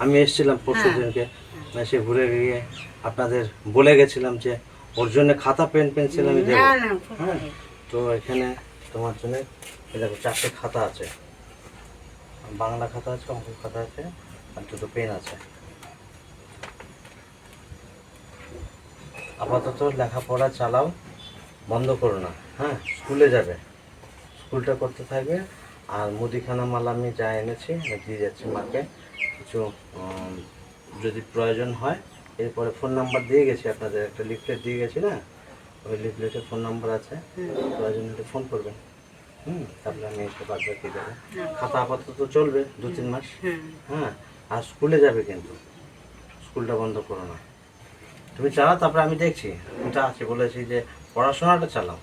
আমি এসেছিলাম পরশু দিনকে এসে ঘুরে গিয়ে আপনাদের বলে গেছিলাম যে ওর জন্য খাতা পেন পেন্সিল আমি দেবো। হ্যাঁ তো এখানে তোমার জন্য এই দেখো চারটে খাতা আছে। বাংলা খাতা আছে অঙ্ক খাতা আছে আর দুটো পেন আছে। আপাতত লেখাপড়া চালাও বন্ধ করো না। হ্যাঁ স্কুলে যাবে। স্কুলটা করতে থাকবে আর মুদিখানা মাল আমি যা এনেছি আমি দিয়ে যাচ্ছি মাকে কিছু যদি প্রয়োজন হয় এরপরে ফোন নাম্বার দিয়ে গেছি আপনাদের একটা লিফলেট দিয়ে গেছি না? ওই লিফলেটে ফোন নাম্বার আছে প্রয়োজন হলে ফোন করবেন। হুম তারপরে আমি এসে বাদ বাকি দেবো। খাতা আপাতত চলবে দু তিন মাস। হ্যাঁ আর স্কুলে যাবে কিন্তু। স্কুলটা বন্ধ করো না। তুমি চালাও তারপরে আমি দেখছি। এটা আছে বলেছি যে পড়াশোনাটা চালাও।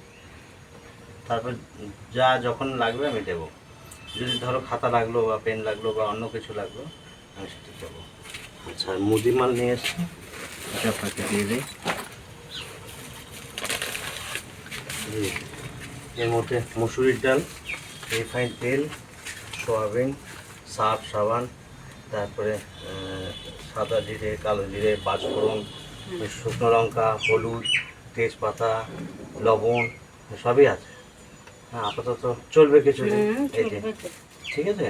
তারপর যা যখন লাগবে আমি দেবো। যদি ধরো খাতা লাগল বা পেন লাগল বা অন্য কিছু লাগল আমি সেটা দেবো। আচ্ছা আর মুদি মাল নিয়ে এসছি? এটা আপনাকে দিয়ে দিই। এর মধ্যে মুসুরির ডাল রিফাইন তেল সয়াবিন সার্ফ সাবান তারপরে সাদা জিরে কালো জিরে পাঁচফোড়ন শুকনো লঙ্কা হলুদ তেজপাতা লবণ সবই আছে। হ্যাঁ আপাতত চলবে কিছুদিন এই যে ঠিক আছে?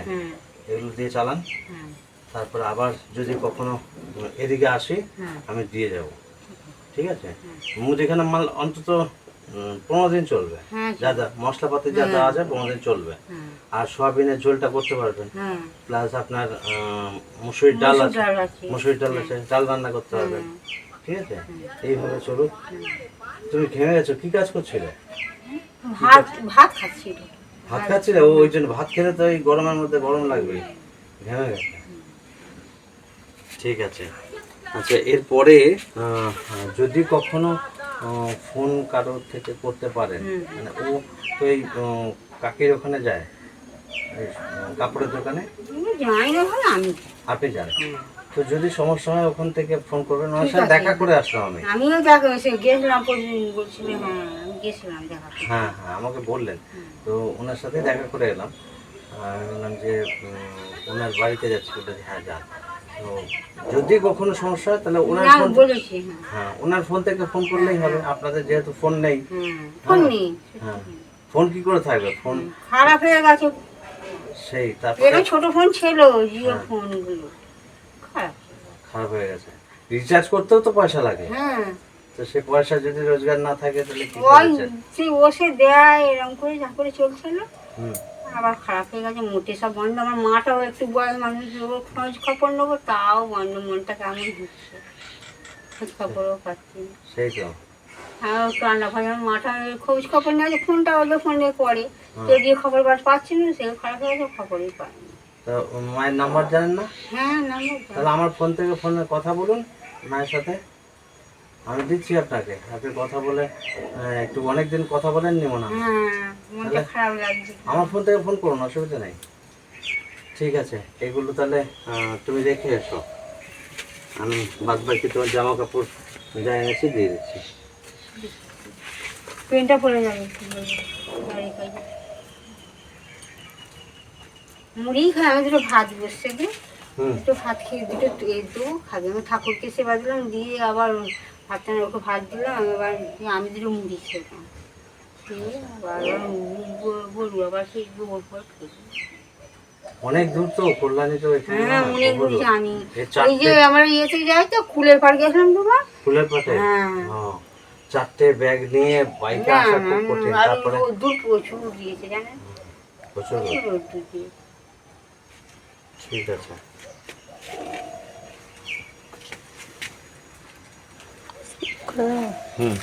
এগুলো দিয়ে চালান। হুম তারপরে আবার যদি কখনো এদিকে আসি আমি দিয়ে যাব। ঠিক আছে? মুদিখানা মাল অন্তত পনেরো দিন চলবে। হ্যাঁ যা যা মশলাপাতি যা দেওয়া আছে পনেরো দিন চলবে। আর সোয়াবিনের ঝোলটা করতে পারবেন। প্লাস আপনার মুসুরির ডাল আছে। মুসুরির ডাল আছে ডাল রান্না করতে পারবেন। ঠিক আছে? এইভাবে চলুক তুমি ঘেমে গেছো কি কাজ করছিলে? ভাত ভাত খাচ্ছিল ভাত খাচ্ছিলে ও ওই জন্য ভাত খেলে তো এই গরমের মধ্যে গরম লাগবে। ঘেমে গেছে। ঠিক আছে। আচ্ছা এরপরে আহ, যদি কখনো ফোন কারোর থেকে করতে পারেন মানে ও তো এই কাকির ওখানে যায়? কাপড়ের দোকানে? আপনি যান। তো যদি সমস্যা হয় ওখান থেকে ফোন করবেন ওনার সাথে দেখা করে আসলাম আমি। আমিও দেখো গেছিলাম হ্যাঁ। গেছিলাম দেখা হ্যাঁ হ্যাঁ আমাকে বললেন। তো ওনার সাথে দেখা করে এলাম। আর বললাম যে ওনার বাড়িতে যাচ্ছি বলে হ্যাঁ যান। তো যদি কখনো সমস্যা হয় তাহলে ওনার ফোন হ্যাঁ। হ্যাঁ ওনার ফোন থেকে ফোন করলেই হবে। আপনাদের যেহেতু ফোন নেই। ফোন নেই হ্যাঁ। ফোন কি করে থাকবে? ফোন খারাপ হয়ে গেছে। সেই তারপরে ছোট ফোন ছিল জিও হ্যাঁ। ফোন খারাপ। খারাপ হয়ে গেছে। রিচার্জ করতেও তো পয়সা লাগে। হ্যাঁ। তো সে পয়সা যদি রোজগার না থাকে তাহলে কি ওই করেছে? সে দেয় এরকম করে যা করে চলছিল। আবার খারাপ হয়ে গেছে মোটে সব বন্ধ। আমার মাটাও একটু বয়স মানুষ খোঁজ খবর নেব তাও বন্ধ মনটা কেমন হচ্ছে? খোঁজ খবরও পাচ্ছি না। সেই তো। হ্যাঁ রান্না ফান্না আমার মাটা খোঁজ খবর নেওয়া ফোনটা ওদের ফোনে করে। কেউ দিয়ে খবর বার পাচ্ছি না খারাপ হয়ে গেছে খবরই তো মায়ের নাম্বার জানেন না? হ্যাঁ নাম্বার তাহলে আমার ফোন থেকে ফোনে কথা বলুন মায়ের সাথে। আমি দিচ্ছি আপনাকে। আপনি কথা বলে একটু অনেকদিন কথা বলেননি মনে হয় হ্যাঁ আমার ফোন থেকে ফোন করুন অসুবিধা নেই। ঠিক আছে এগুলো তাহলে তুমি রেখে এসো। আমি বাদ বাকি তোমার জামা কাপড় যা এনেছি দিয়ে দিচ্ছি। পেনটা পড়ে যাবে মুড়ি খাই আমি দুটো ভাত বসছে হুম। ভাত খেয়ে দুটো খাবে। আমি ঠাকুরকে সেবা দিলাম দিয়ে আবার ভাতটা ওকে ভাত দিলাম আমি আবার আমি দুটো মুড়ি খেলাম পর অনেক দূর তো কল্যাণী তো হ্যাঁ অনেক দূর। জানি। এই যে আমরা ইয়েতে যাই তো কুলের পাড় গেছিলাম দুবার হ্যাঁ। চারটে ব্যাগ নিয়ে বাইকে না আসা খুব কঠিন তারপরে? রোদ্দুর প্রচুর দিয়েছে জানেন? প্রচুর ঠিক আছে। হুম